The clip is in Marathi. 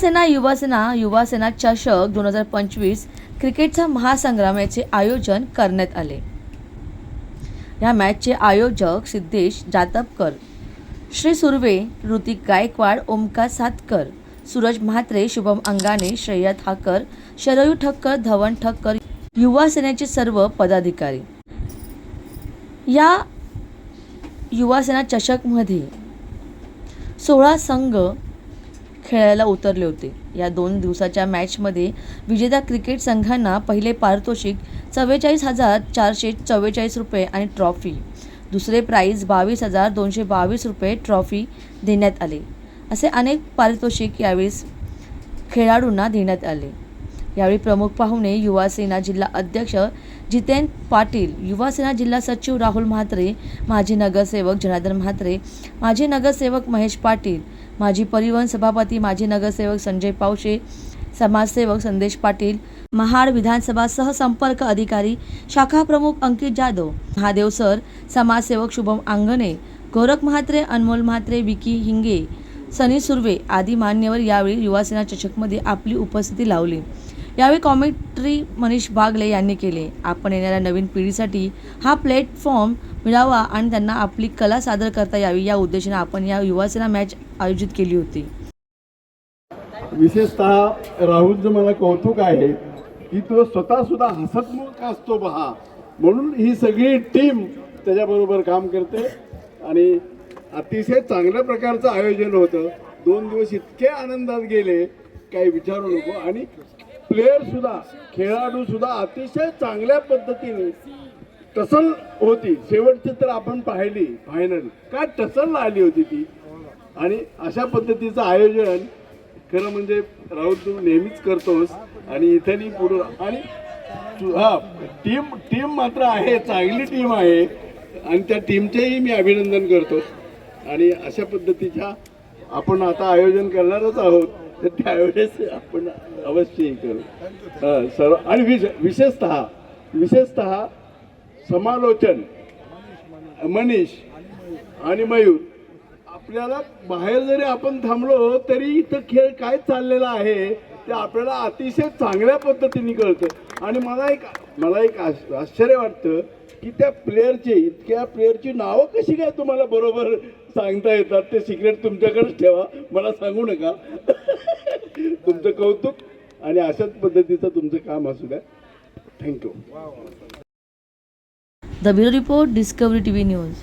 युवासेना युवासेना युवासेना चषक दोन हजार पंचवीस क्रिकेटचा महासंग्राम याचे आयोजन करण्यात आले. या मॅचचे आयोजक सिद्धेश जातपकर श्री सुर्वे ऋतिक गायकवाड ओमका सातकर सूरज म्हात्रे शुभम अंगाने श्रेया ठाकर शरयू ठक्कर धवन ठक्कर युवा सेनेचे सर्व पदाधिकारी. या युवासेना चषकमध्ये सोळा संघ खेळायला उतरले होते. या दोन दिवसाच्या मॅचमध्ये विजेत्या क्रिकेट संघांना पहिले पारितोषिक चव्वेचाळीस हजार चारशे चव्वेचाळीस रुपये आणि ट्रॉफी. दुसरे प्राईज बावीस हजार दोनशे बावीस रुपये ट्रॉफी देण्यात आले. असे अनेक पारितोषिक यावेळेस खेळाडूंना देण्यात आले. यावेळी प्रमुख पाहुणे युवासेना जिल्हा अध्यक्ष जितेन पाटील युवासेना जिल्हा सचिव राहुल म्हात्रे माजी नगरसेवक जनार्दन म्हात्रे माजी नगरसेवक महेश पाटील माजी परिवहन सभापती माजी नगरसेवक संजय पावशे समाजसेवक संदेश पाटील महाड विधानसभा सहसंपर्क अधिकारी शाखा प्रमुख अंकित जाधव महादेव सर समाजसेवक शुभम आंगणे गोरख म्हात्रे अनमोल म्हात्रे विकी हिंगे सनी सुर्वे आदी मान्यवर यावेळी युवासेना चषकमध्ये आपली उपस्थिती लावली. यावेळी कॉमेंट्री मनीष बागले यांनी केले. आपण येणाऱ्या नवीन पिढीसाठी हा प्लॅटफॉर्म मिळावा आणि त्यांना आपली कला सादर करता यावी या उद्देशाने आपण या युवासेना मॅच आयोजित केली होती. विशेषतः राहुलचं मला कौतुक आहे की तो स्वतः सुद्धा हसतमुख असतो पहा म्हणून ही सगळी टीम त्याच्याबरोबर काम करते. आणि अतिशय चांगल्या प्रकारचं आयोजन होतं. दोन दिवस इतके आनंदात गेले काही विचारू नको. आणि प्लेयर सुद्धा खेळाडू सुद्धा अतिशय चांगल्या पद्धतीने टसल होती. शेवटची तर आपण पाहिली फायनल काय टसल आली होती ती? आणि अशा पद्धतीचं आयोजन खरं म्हणजे राहुल तू नेहमीच करतोस आणि इथेनी पुढं आणि तू- हा टीम टीम मात्र आहे चांगली टीम आहे. आणि त्या टीमचेही मी अभिनंदन करतो. आणि अशा पद्धतीच्या आपण आता आयोजन करणारच आहोत. तर त्यावेळेस आपण अवश्य हे करू. सर्व आणि विश विशेषतः विशेषतः समालोचन मनीष आणि मयूर. आपल्याला बाहेर जरी आपण थांबलो तरी इथं खेळ काय चाललेला आहे ते आपल्याला अतिशय चांगल्या पद्धतीने कळतं. आणि मला एक मला एक आश्चर्य वाटतं की त्या प्लेअरची इतक्या प्लेअरची नावं कशी काय तुम्हाला बरोबर सांगता येतात? ते सिक्रेट तुमच्याकडेच ठेवा. मला सांगू नका. तुमचं कौतुक आणि अशाच पद्धतीचं तुमचं काम असू द्या. Thank you the bureau report Discovery T V news